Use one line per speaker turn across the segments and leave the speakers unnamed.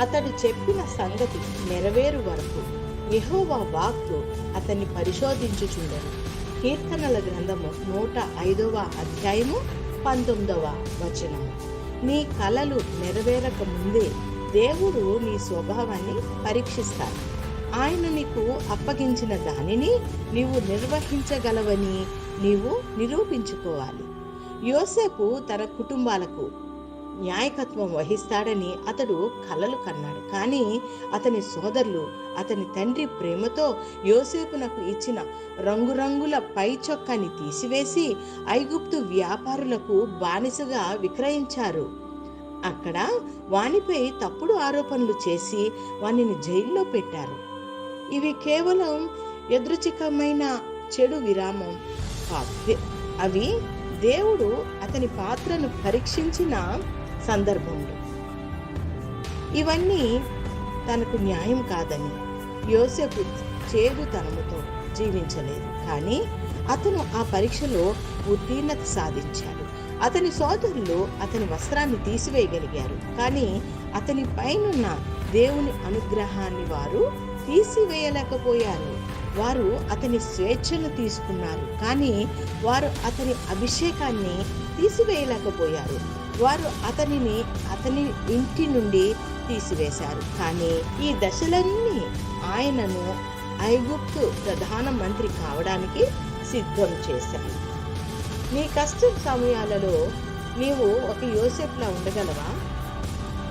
అతడు చెప్పిన సంగతి నెరవేరు వరకు యహోవా వాక్కు అతన్ని పరిశోధించుచుండెను. కీర్తనల గ్రంథము నూట ఐదవ అధ్యాయము పంతొమ్మిదవ వచనము. నీ కలలు నెరవేరక ముందే దేవుడు నీ స్వభావాన్ని పరీక్షిస్తాడు. ఆయన నీకు అప్పగించిన దానిని నీవు నిర్వహించగలవని నీవు నిరూపించుకోవాలి. యోసేపు తన కుటుంబాలకు న్యాయకత్వం వహిస్తాడని అతడు కలలు కన్నాడు. కానీ అతని సోదరులు అతని తండ్రి ప్రేమతో యోసేపునకు ఇచ్చిన రంగురంగుల పై చొక్కాని తీసివేసి ఐగుప్తు వ్యాపారులకు బానిసగా విక్రయించారు. అక్కడ వానిపై తప్పుడు ఆరోపణలు చేసి వానిని జైల్లో పెట్టారు. ఇవి కేవలం యదృచికమైన చెడు విరామం కాదు. అవి దేవుడు అతని పాత్రను పరీక్షించిన సందర్భంలో ఇవన్నీ తనకు న్యాయం కాదని యోసేపు చేదుతనముతో జీవించలేదు. కానీ అతను ఆ పరీక్షలో ఉత్తీర్ణత సాధించాడు. అతని సోదరులు అతని వస్త్రాన్ని తీసివేయగలిగారు. కానీ అతని పైనున్న దేవుని అనుగ్రహాన్ని వారు తీసివేయలేకపోయారు. వారు అతని స్వేచ్ఛను తీసుకున్నారు. కానీ వారు అతని అభిషేకాన్ని తీసివేయలేకపోయారు. వారు అతనిని అతని ఇంటి నుండి తీసివేశారు. కానీ ఈ దశలన్నీ ఆయనను ఐగుప్తు ప్రధాన మంత్రి కావడానికి సిద్ధం చేశారు నీ కష్టం సమయాలలో నీవు ఒక యోసెఫ్లా ఉండగలవా?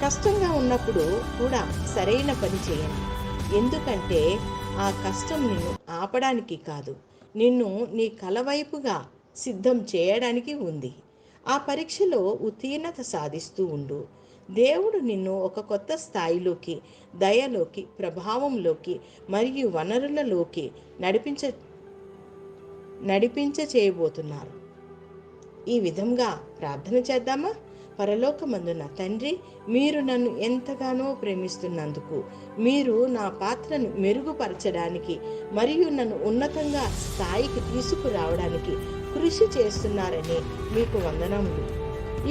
కష్టంగా ఉన్నప్పుడు కూడా సరైన పని చేయండి ఎందుకంటే ఆ కష్టం నిన్ను ఆపడానికి కాదు నిన్ను నీ కలవైపుగా సిద్ధం చేయడానికి ఉంది. ఆ పరీక్షలో ఉత్తీర్ణత సాధిస్తూ ఉండు. దేవుడు నిన్ను ఒక కొత్త స్థాయిలోకి దయలోకి ప్రభావంలోకి మరియు వనరులలోకి నడిపించ నడిపించ చేయబోతున్నారు ఈ విధంగా ప్రార్థన చేద్దామా? పరలోకమందున తండ్రి మీరు నన్ను ఎంతగానో ప్రేమిస్తున్నందుకు మీరు నా పాత్రను మెరుగుపరచడానికి మరియు నన్ను ఉన్నతంగా స్థాయికి తీసుకురావడానికి కృషి చేస్తున్నారని మీకు వందనములు.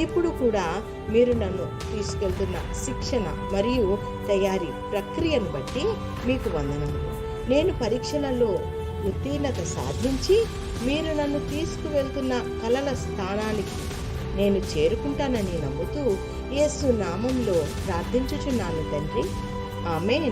ఇప్పుడు కూడా మీరు నన్ను తీసుకెళ్తున్న శిక్షణ మరియు తయారీ ప్రక్రియను బట్టి మీకు వందనములు. నేను పరీక్షలలో ఉత్తీర్ణత సాధించి మీరు నన్ను తీసుకువెళ్తున్న కలల స్థానానికి నేను చేరుకుంటానని నమ్ముతూ యేసు నామంలో ప్రార్థించుచున్నాను తండ్రి. ఆమెన్.